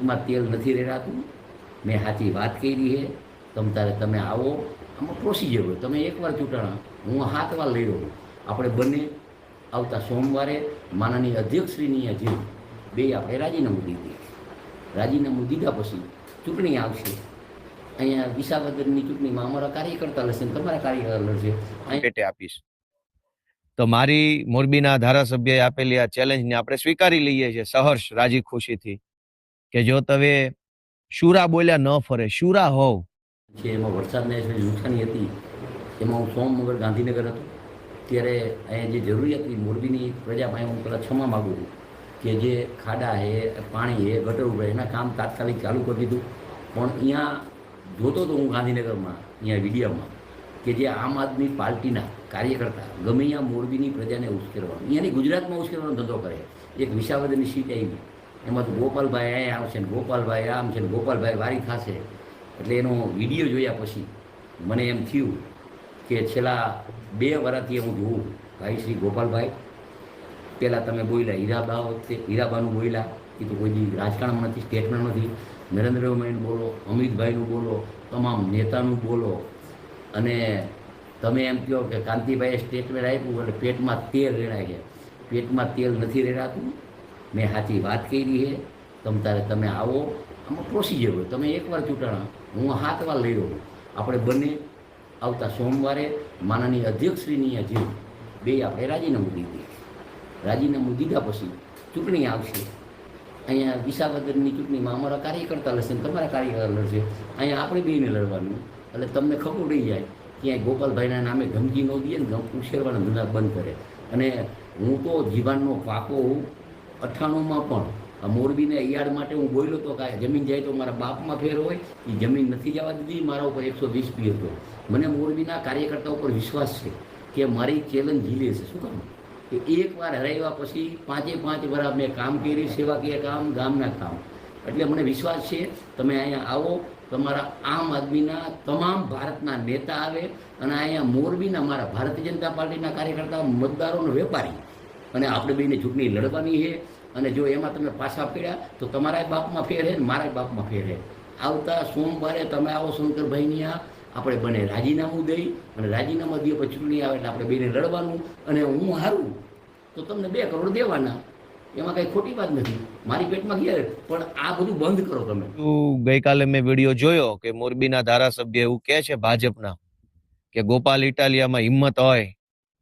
એમાં તેલ નથી રેડાતું. મેં સાચી વાત કરી છે તમ તારે તમે આવો. આમાં પ્રોસિજર હોય. તમે એકવાર ચૂંટણા. હું હાથ વાર લઈ રહ્યો આપણે બંને આવતા સોમવારે માનની અધ્યક્ષશ્રીની હજી બે આપણે રાજીનામું દીધી. રાજીનામું દીધા પછી ચૂંટણી આવશે. અહીંયા વિસાવદરની ચૂંટણીમાં અમારા કાર્યકર્તા લડશે તમારા કાર્યકર્તા લડશે. પેટે આપીશ. તો મારી મોરબીના ધારાસભ્યએ આપેલી આ ચેલેન્જને આપણે સ્વીકારી લઈએ છીએ સહર્ષ રાજી ખુશીથી. કે જો તમે શુરા બોલ્યા ન ફરે, શુરા હોવ. છે એમાં વરસાદને નુકસાની હતી, એમાં હું સોમ મગર ગાંધીનગર હતો. ત્યારે અહીંયા જે જરૂરિયાત હતી, મોરબીની પ્રજા પાસે હું પહેલાં ક્ષમા માગું છું કે જે ખાડા છે પાણી છે ગટર ઉભરે એના કામ તાત્કાલિક ચાલુ કરી દીધું. પણ અહીંયા જોતો હતો હું ગાંધીનગરમાં, અહીંયા વિડીયામાં, કે જે આમ આદમી પાર્ટીના કાર્યકર્તા ગમે અહીંયા મોરબીની પ્રજાને ઉશ્કેરવાનું, અહીંયાની ગુજરાતમાં ઉશ્કેરવાનો ધંધો કરે. એક વિશાવદની સીટ આવી. એમાં તો ગોપાલભાઈ અહીંયા આવશે ને ગોપાલભાઈ આમ છે ને ગોપાલભાઈ વારી ખાશે. એટલે એનો વીડિયો જોયા પછી મને એમ થયું કે છેલ્લા બે વર્ષથી હું જોઉં. ભાઈ શ્રી ગોપાલભાઈ, પહેલાં તમે બોલ્યા હીરાબા વખતે, હીરાબાનું બોલ્યા. એ તો કોઈ રાજકારણમાં નથી સ્ટેટમેન્ટ નથી. નરેન્દ્રભાઈનું બોલો, અમિતભાઈનું બોલો, તમામ નેતાનું બોલો. અને તમે એમ કહો કે કાંતિભાઈએ સ્ટેટમેન્ટ આપ્યું, એટલે પેટમાં તેલ રેડાય છે પેટમાં તેલ નથી રેડાતું. મેં સાચી વાત કરી છે. તમ તારે તમે આવો. આમાં પ્રોસિજર હોય. તમે એકવાર ચૂંટણા. હું હાથ વાર લઈ રહ્યો આપણે બંને આવતા સોમવારે માનની અધ્યક્ષશ્રીની જઈ બે આપણે રાજીનામું દીધી રાજીનામું દીધા પછી ચૂંટણી આવશે. અહીંયા વિસાવદરની ચૂંટણીમાં અમારા કાર્યકર્તા લડશે ને તમારા કાર્યકર્તા લડશે. અહીંયા આપણે બેને લડવાનું. એટલે તમને ખબર પડી જાય ક્યાંય ગોપાલભાઈના નામે ધમકી ન દઈએ ને ઉછેરવાના ધંધા બંધ કરે. અને હું તો જીવાનનો પાકો હું અઠ્ઠાણુંમાં પણ. આ મોરબીને યાર્ડ માટે હું બોલ્યો તો કાંઈ જમીન જાય તો મારા બાપમાં ફેર હોય. એ જમીન નથી જવા દીધી, મારા ઉપર એકસો વીસ પી હતો. મને મોરબીના કાર્યકર્તા ઉપર વિશ્વાસ છે કે મારી ચેલેન્જ ઝીલી છે શું કામ? કે એકવાર હરાવ્યા પછી પાંચે પાંચ વાર મેં કામ કર્યું સેવાકીય કામ, ગામના કામ. એટલે મને વિશ્વાસ છે, તમે અહીંયા આવો. તમારા આમ આદમીના તમામ ભારતના નેતા આવે અને અહીંયા મોરબીના મારા ભારતીય જનતા પાર્ટીના કાર્યકર્તા, મતદારોનો વેપારી. અને આપણે બેને ચૂંટણી લડવાની છે. અને જો એમાં તમે પાછા પીડ્યા તો તમારા બાપમાં ફેર મારા બાપમાં ફેર આવતા સોમવારે તમે આવો શંકરભાઈની આ, આપણે બને રાજીનામું દઈ અને રાજીનામા દઈએ પછી ચૂંટણી આવે એટલે આપણે બેને લડવાનું અને હું હારું. તો તમને બે કરોડ દેવાના. એમાં કઈ ખોટી વાત નથી. મારી પેટમાં ગયા પણ આ બધું બંધ કરો તમે. ગઈકાલે મેં વીડિયો જોયો કે મોરબીના ધારાસભ્ય એવું કહે છે ભાજપના કે ગોપાલ ઇટાલિયામાં હિંમત હોય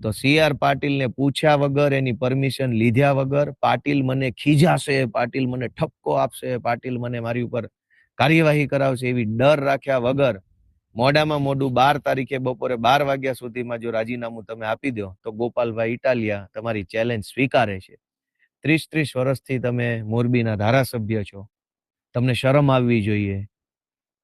તો સી આર પાટીલને પૂછ્યા વગર, એની પરમિશન લીધ્યા વગર, પાટીલ મને ખીજાશે, પાટીલ મને ઠપકો આપશે, પાટીલ મને મારી ઉપર કાર્યવાહી કરાવશે એવી ડર રાખ્યા વગર મોડામાં મોડું બાર તારીખે બપોરે બાર વાગ્યા સુધીમાં જો રાજીનામું તમે આપી દો, તો ગોપાલભાઈ ઇટાલિયા તમારી ચેલેન્જ સ્વીકારે છે. ત્રીસ ત્રીસ વર્ષથી તમે મોરબીના ધારાસભ્ય છો. તમને શરમ આવવી જોઈએ.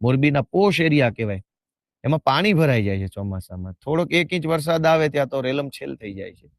મોરબીના પોશ એરિયા કહેવાય. એમાં પાણી ભરાઈ જાય છે ચોમાસામાં. થોડોક એક ઇંચ વરસાદ આવે ત્યાં તો રેલમ છેલ થઈ જાય છે.